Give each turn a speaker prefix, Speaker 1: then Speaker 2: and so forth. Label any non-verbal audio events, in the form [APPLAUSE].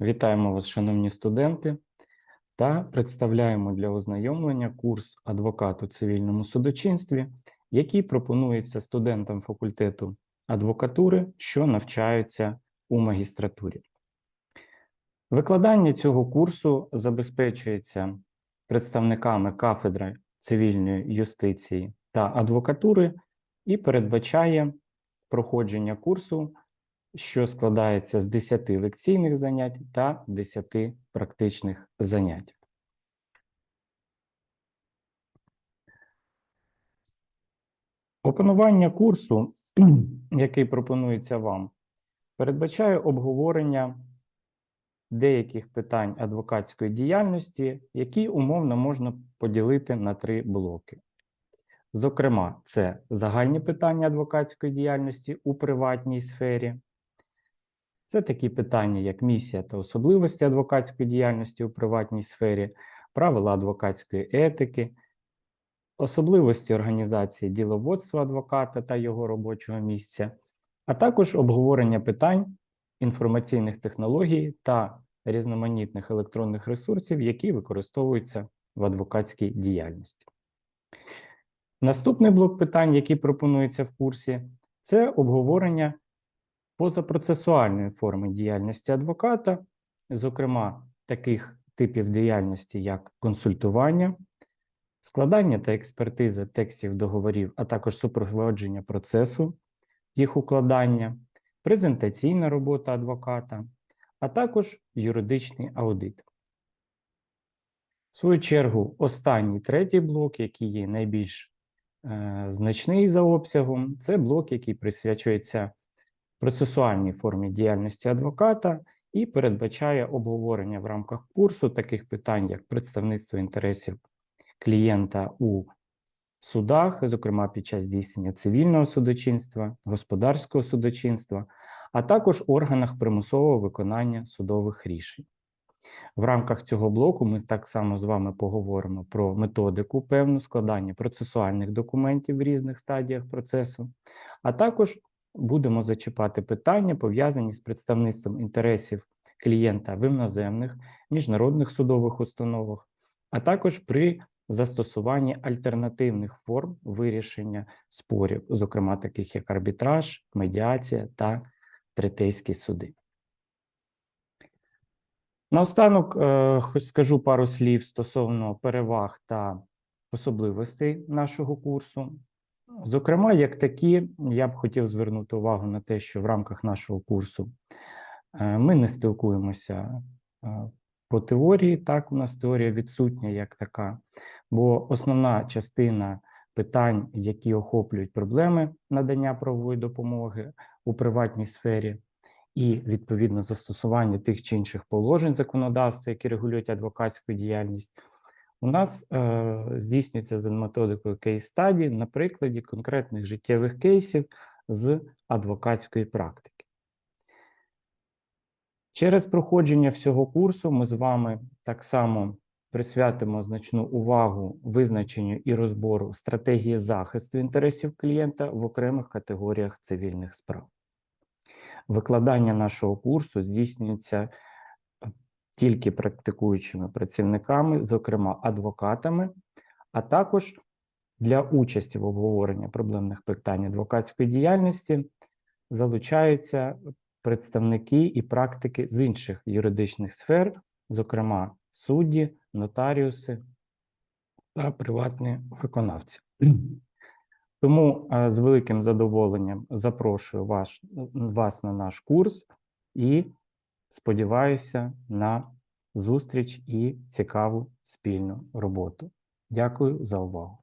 Speaker 1: Вітаємо вас, шановні студенти, та представляємо для ознайомлення курс адвокат у цивільному судочинстві, який пропонується студентам факультету адвокатури, що навчаються у магістратурі. Викладання цього курсу забезпечується представниками кафедри цивільної юстиції та адвокатури і передбачає проходження курсу що складається з 10 лекційних занять та 10 практичних занять. Опанування курсу, [CLEARS THROAT] який пропонується вам, передбачає обговорення деяких питань адвокатської діяльності, які умовно можна поділити на три блоки. Зокрема, це загальні питання адвокатської діяльності у приватній сфері, це такі питання, як місія та особливості адвокатської діяльності у приватній сфері, правила адвокатської етики, особливості організації діловодства адвоката та його робочого місця, а також обговорення питань інформаційних технологій та різноманітних електронних ресурсів, які використовуються в адвокатській діяльності. Наступний блок питань, який пропонується в курсі, це обговорення позапроцесуальної форми діяльності адвоката, зокрема таких типів діяльності, як консультування, складання та експертиза текстів договорів, а також супроводження процесу їх укладання, презентаційна робота адвоката, а також юридичний аудит. В свою чергу, останній третій блок, який є найбільш е, значний за обсягом, це блок, який присвячується процесуальній формі діяльності адвоката і передбачає обговорення в рамках курсу таких питань, як представництво інтересів клієнта у судах, зокрема під час здійснення цивільного судочинства, господарського судочинства, а також органах примусового виконання судових рішень. В рамках цього блоку ми так само з вами поговоримо про методику певну складання процесуальних документів в різних стадіях процесу, а також будемо зачіпати питання, пов'язані з представництвом інтересів клієнта в іноземних міжнародних судових установах, а також при застосуванні альтернативних форм вирішення спорів, зокрема таких як арбітраж, медіація та третейські суди. Наостанок е, скажу пару слів стосовно переваг та особливостей нашого курсу. Зокрема, як такі, я б хотів звернути увагу на те, що в рамках нашого курсу е, ми не спілкуємося е, по теорії. Так, у нас теорія відсутня як така, бо основна частина питань, які охоплюють проблеми надання правової допомоги у приватній сфері, і відповідно застосування тих чи інших положень законодавства, які регулюють адвокатську діяльність у нас е, здійснюється за методикою кейс-стаді на прикладі конкретних життєвих кейсів з адвокатської практики. Через проходження всього курсу ми з вами так само присвятимо значну увагу визначенню і розбору стратегії захисту інтересів клієнта в окремих категоріях цивільних справ. Викладання нашого курсу здійснюється тільки практикуючими працівниками, зокрема адвокатами, а також для участі в обговоренні проблемних питань адвокатської діяльності залучаються представники і практики з інших юридичних сфер, зокрема судді, нотаріуси та приватні виконавці. [CLEARS THROAT] Тому е, з великим задоволенням запрошую вас, вас на наш курс і Сподіваюся на зустріч і цікаву спільну роботу. Дякую за увагу.